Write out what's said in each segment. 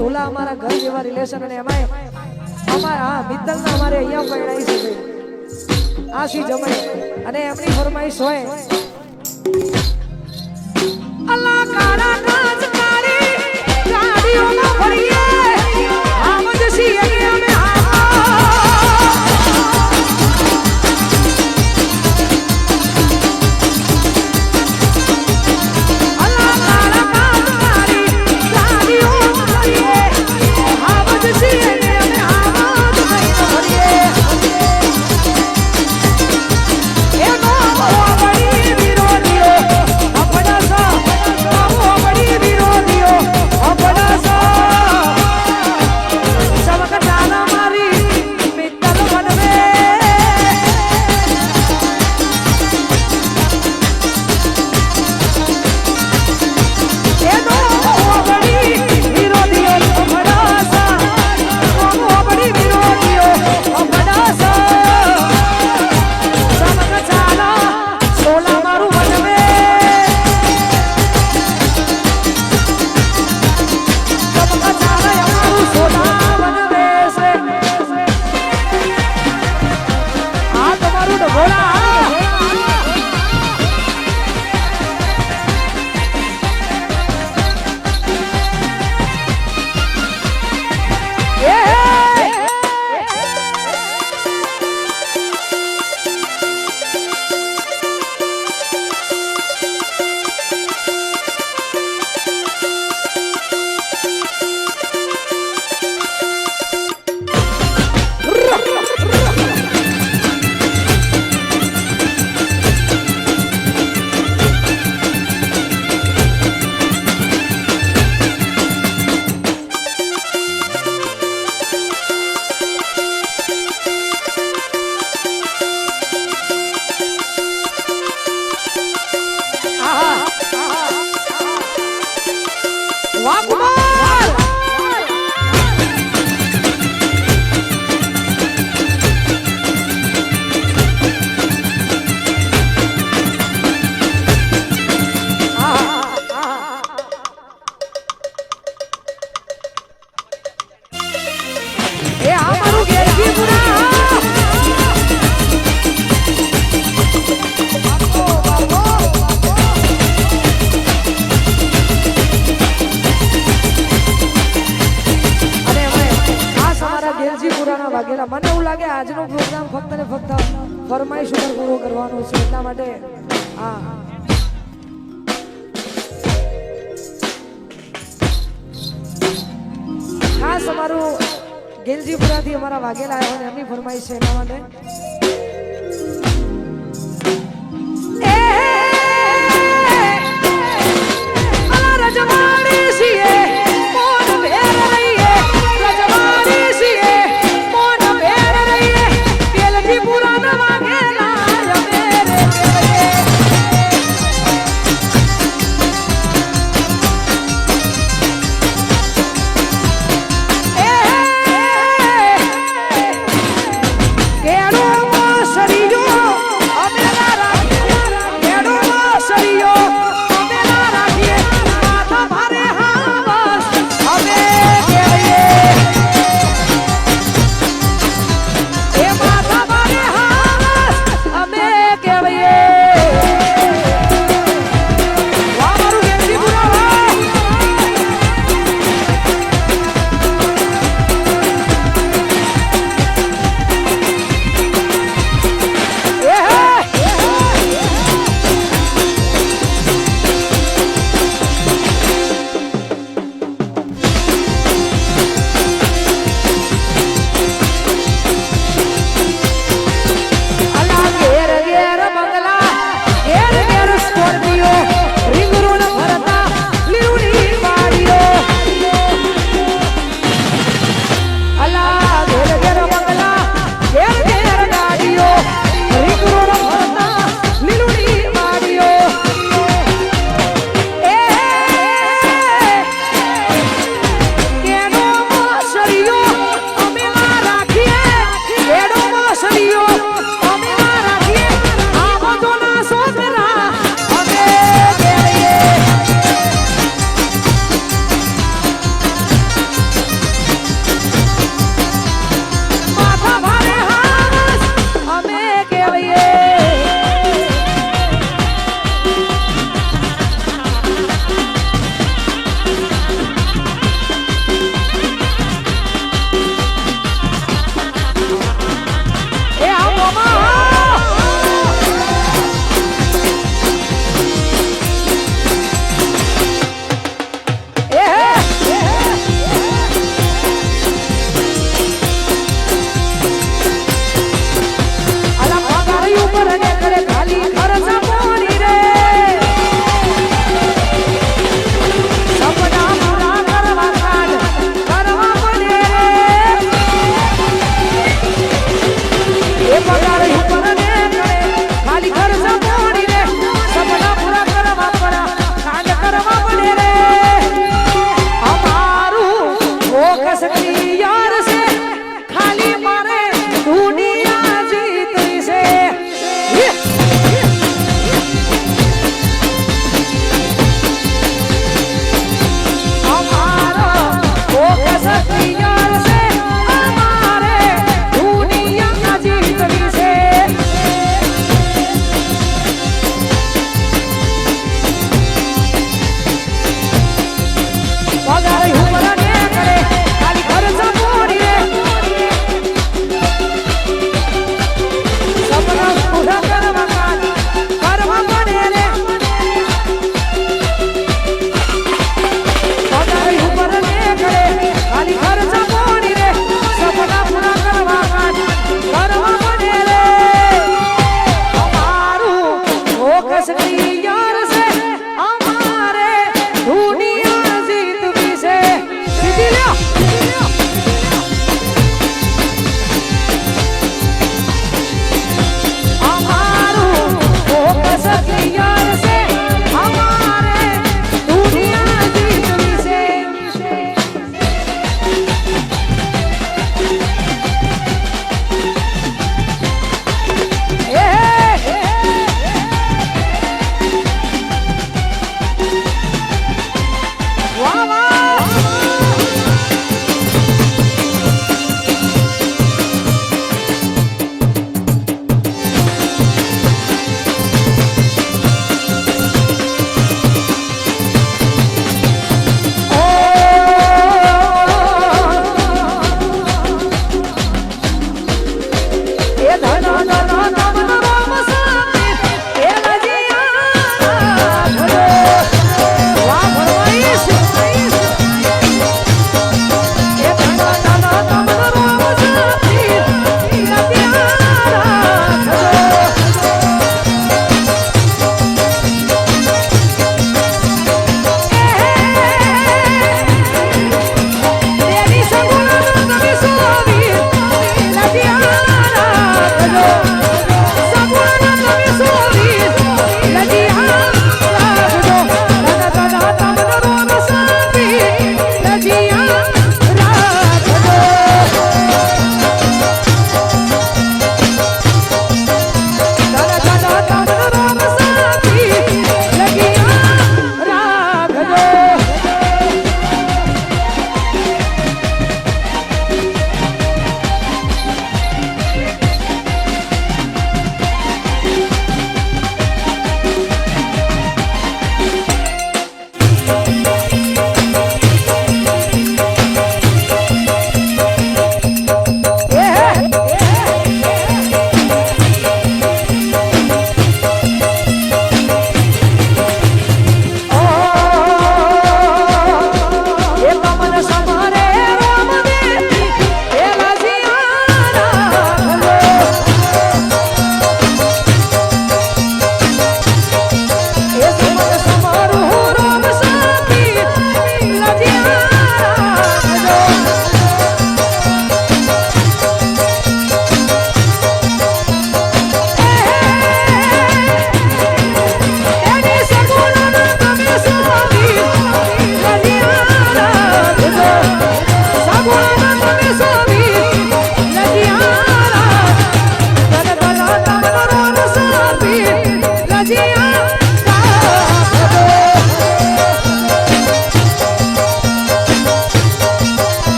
સોલા અમારા ઘર જેવા રિલેશન અને એમાંય અમારા હા મિત્તલના અમારે અહીંયા પરણાઈ છે આ સી જમાઈ. અને એમની ફરમાઈશ હોય અલ્લાહ કારા વાઘેલા આવ્યો એમની ફરમાઈશ છે એના માટે.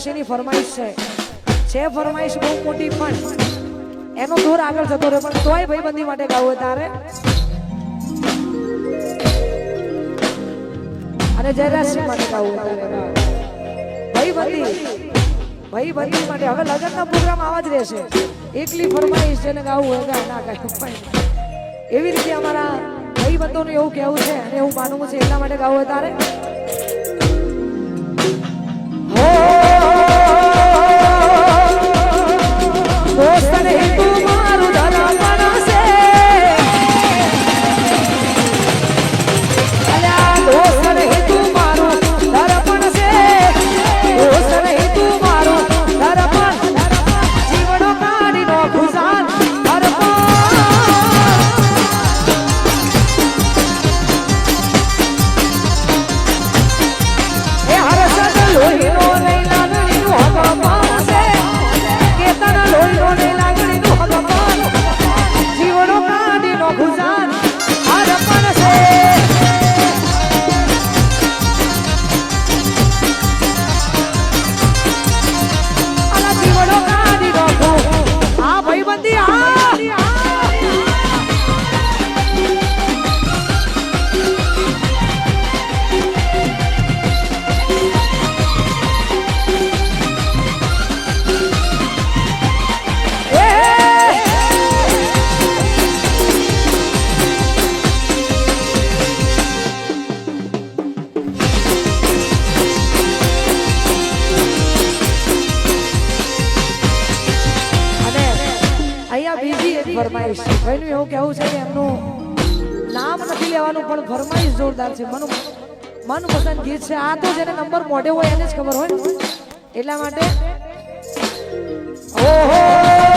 ઠાકોરસિંહની ફરમાઈશ છે. છે ફરમાઈશ બહુ મોટી, પણ એનો દૂર આગળ જતો રહે પણ તોય ભાઈબંધી માટે ગાવું તારે. અને જયરાજસિંહ માટે ગાવું તારે. ભાઈબંધી ભાઈબંધી માટે હવે લગ્નનો પ્રોગ્રામ આવા જ રહેશે. એકલી ફરમાઈશ જેને ગાવું હોય ના ગાય એવી રીતે અમારા ભાઈબંધોનું એવું કહેવું છે અને એવું માનવું છે એટલા માટે ગાવું હોય તારે. સાહેબ એવું કહેવું છે કે એમનું નામ નથી લેવાનું, પણ ફરમાઈશ જોરદાર છે. મન મનપસંદ ગીત છે. આ તો જેને નંબર મોઢે હોય એને જ ખબર હોય એટલા માટે ઓહો!